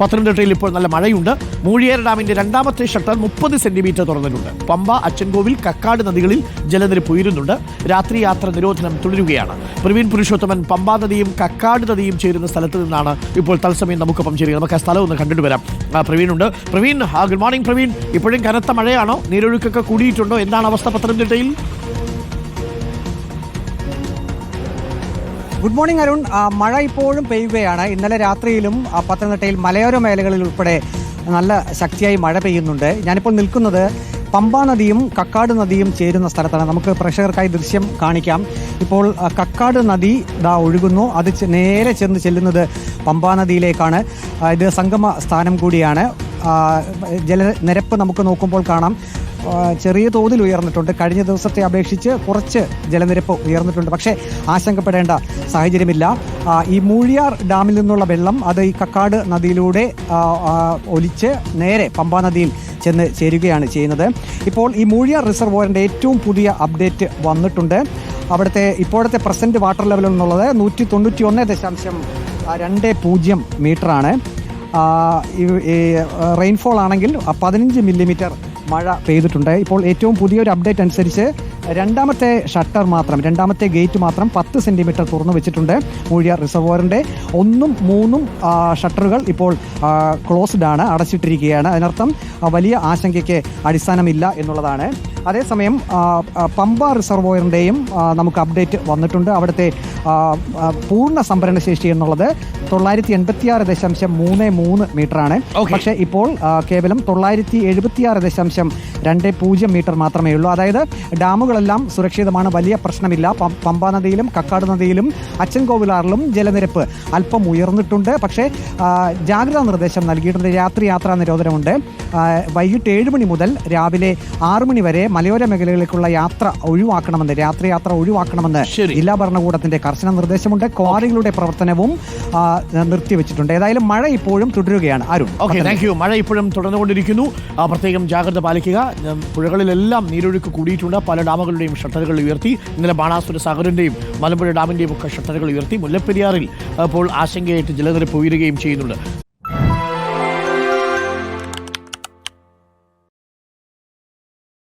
പത്തനംതിട്ടയിൽ ഇപ്പോൾ നല്ല മഴയുണ്ട്. മൂഴിയേര ഡാമിന്റെ രണ്ടാമത്തെ ഷട്ടർ മുപ്പത് സെന്റിമീറ്റർ തുറന്നിട്ടുണ്ട്. പമ്പ അച്ചൻകോവിൽ കക്കാട് നദികളിൽ ജലനിരപ്പ് ഉയരുന്നുണ്ട്. രാത്രി യാത്ര നിരോധനം തുടരുകയാണ്. പ്രവീൺ പുരുഷോത്തമൻ പമ്പാ നദിയും കക്കാട് നദിയും ചേരുന്ന സ്ഥലത്ത് നിന്നാണ് ഇപ്പോൾ തത്സമയം നമുക്കൊപ്പം ചേരുക നമുക്ക് ആ സ്ഥലം ഒന്ന് കണ്ടിട്ട് വരാം. പ്രവീൺ ഉണ്ട് പ്രവീൺ ഗുഡ് മോർണിംഗ് പ്രവീൺ. ഇപ്പോഴും കനത്ത മഴയാണോ? നീരൊഴുക്കൊക്കെ കൂടിയിട്ടുണ്ടോ? എന്താണ് അവസ്ഥ പത്തനംതിട്ടയിൽ? ഗുഡ് മോർണിംഗ് അരുൺ മഴ ഇപ്പോഴും പെയ്യുകയാണ്. ഇന്നലെ രാത്രിയിലും പത്തനംതിട്ടയിൽ മലയോര മേഖലകളിൽ ഉൾപ്പെടെ നല്ല ശക്തിയായി മഴ പെയ്യുന്നുണ്ട്. ഞാനിപ്പോൾ നിൽക്കുന്നത് പമ്പാ നദിയും കക്കാട് നദിയും ചേരുന്ന സ്ഥലത്താണ്. നമുക്ക് പ്രേക്ഷകർക്കായി ദൃശ്യം കാണിക്കാം. ഇപ്പോൾ കക്കാട് നദി ദാ ഒഴുകുന്നു. അത് നേരെ ചെന്ന് ചെല്ലുന്നത് പമ്പാ നദിയിലേക്കാണ്. ഇത് സംഗമ സ്ഥാനം കൂടിയാണ്. ജലനിരപ്പ് നമുക്ക് നോക്കുമ്പോൾ കാണാം. ചെറിയ തോതിൽ ഉയർന്നിട്ടുണ്ട്. കഴിഞ്ഞ ദിവസത്തെ അപേക്ഷിച്ച് കുറച്ച് ജലനിരപ്പ് ഉയർന്നിട്ടുണ്ട്. പക്ഷേ ആശങ്കപ്പെടേണ്ട സാഹചര്യമില്ല. ഈ മൂഴിയാർ ഡാമിൽ നിന്നുള്ള വെള്ളം അത് ഈ കക്കാട് നദിയിലൂടെ ഒലിച്ച് നേരെ പമ്പാ നദിയിൽ ചെന്ന് ചേരുകയാണ് ചെയ്യുന്നത്. ഇപ്പോൾ ഈ മൂഴിയാർ റിസർവോയറിന്റെ ഏറ്റവും പുതിയ അപ്ഡേറ്റ് വന്നിട്ടുണ്ട്. അവിടുത്തെ ഇപ്പോഴത്തെ പ്രസന്റ് വാട്ടർ ലെവൽ എന്നുള്ളത് നൂറ്റി തൊണ്ണൂറ്റി ഒന്ന് ദശാംശം രണ്ട് പൂജ്യം മീറ്ററാണ്. റെയിൻഫോൾ ആണെങ്കിൽ പതിനഞ്ച് മില്ലിമീറ്റർ മഴ പെയ്തിട്ടുണ്ട്. ഇപ്പോൾ ഏറ്റവും പുതിയൊരു അപ്ഡേറ്റ് അനുസരിച്ച് രണ്ടാമത്തെ ഷട്ടർ മാത്രം രണ്ടാമത്തെ ഗേറ്റ് മാത്രം പത്ത് സെന്റിമീറ്റർ തുറന്നു വെച്ചിട്ടുണ്ട് മൂഴിയ റിസർവോറിന്റെ ഒന്നും മൂന്നും ഷട്ടറുകൾ ഇപ്പോൾ ക്ലോസ്ഡ് ആണ് അടച്ചിട്ടിരിക്കുകയാണ്. അതിനർത്ഥം വലിയ ആശങ്കയ്ക്ക് അടിസ്ഥാനമില്ല എന്നുള്ളതാണ്. അതേസമയം പമ്പ റിസർവോയറിന്റെയും നമുക്ക് അപ്ഡേറ്റ് വന്നിട്ടുണ്ട്. അവിടുത്തെ പൂർണ സംഭരണ ശേഷി എന്നുള്ളത് തൊള്ളായിരത്തി എൺപത്തിയാറ് ദശാംശം മൂന്ന് മൂന്ന് മീറ്ററാണ്. പക്ഷേ ഇപ്പോൾ കേവലം തൊള്ളായിരത്തി എഴുപത്തിയാറ് ദശാംശം രണ്ട് പൂജ്യം മീറ്റർ മാത്രമേ ഉള്ളൂ അതായത് ഡാമുകളെല്ലാം സുരക്ഷിതമാണ്. വലിയ പ്രശ്നമില്ല. പമ്പ നദിയിലും കക്കാട് നദിയിലും അച്ചൻകോവിലാറിലും ജലനിരപ്പ് അല്പം ഉയർന്നിട്ടുണ്ട്. പക്ഷേ ജാഗ്രതാ നിർദ്ദേശം നൽകിയിട്ടുണ്ട്. രാത്രി യാത്രാ നിരോധനമുണ്ട് വൈകിട്ട് ഏഴ് മണി മുതൽ രാവിലെ ആറ് മണി വരെ മലയോര മേഖലകളിലേക്കുള്ള യാത്ര ഒഴിവാക്കണമെന്ന് രാത്രി യാത്ര ഒഴിവാക്കണമെന്ന്. ജില്ലാ ഭരണകൂടത്തിന്റെ കർശന നിർദ്ദേശമുണ്ട്. ക്വാറികളുടെ പ്രവർത്തനവും നിർത്തിവെച്ചിട്ടുണ്ട്. ഏതായാലും മഴ ഇപ്പോഴും തുടരുകയാണ്. അരുൺ ഓക്കെ താങ്ക് യു മഴ ഇപ്പോഴും തുടർന്നുകൊണ്ടിരിക്കുന്നു. പ്രത്യേകം ജാഗ്രത പാലിക്കുക. പുഴകളിലെല്ലാം നീരൊഴുക്ക് കൂടിയിട്ടുണ്ട്. പല ഡാമുകളുടെയും ഷട്ടറുകൾ ഉയർത്തി. ഇന്നലെ ബാണാസുര സാഗറിന്റെയും മലമ്പുഴ ഡാമിന്റെയും ഒക്കെ ഷട്ടറുകൾ ഉയർത്തി മുല്ലപ്പെരിയാറിൽ അപ്പോൾ ആശങ്കയായിട്ട് ജലനിരപ്പ് ഉയരുകയും ചെയ്യുന്നുണ്ട്.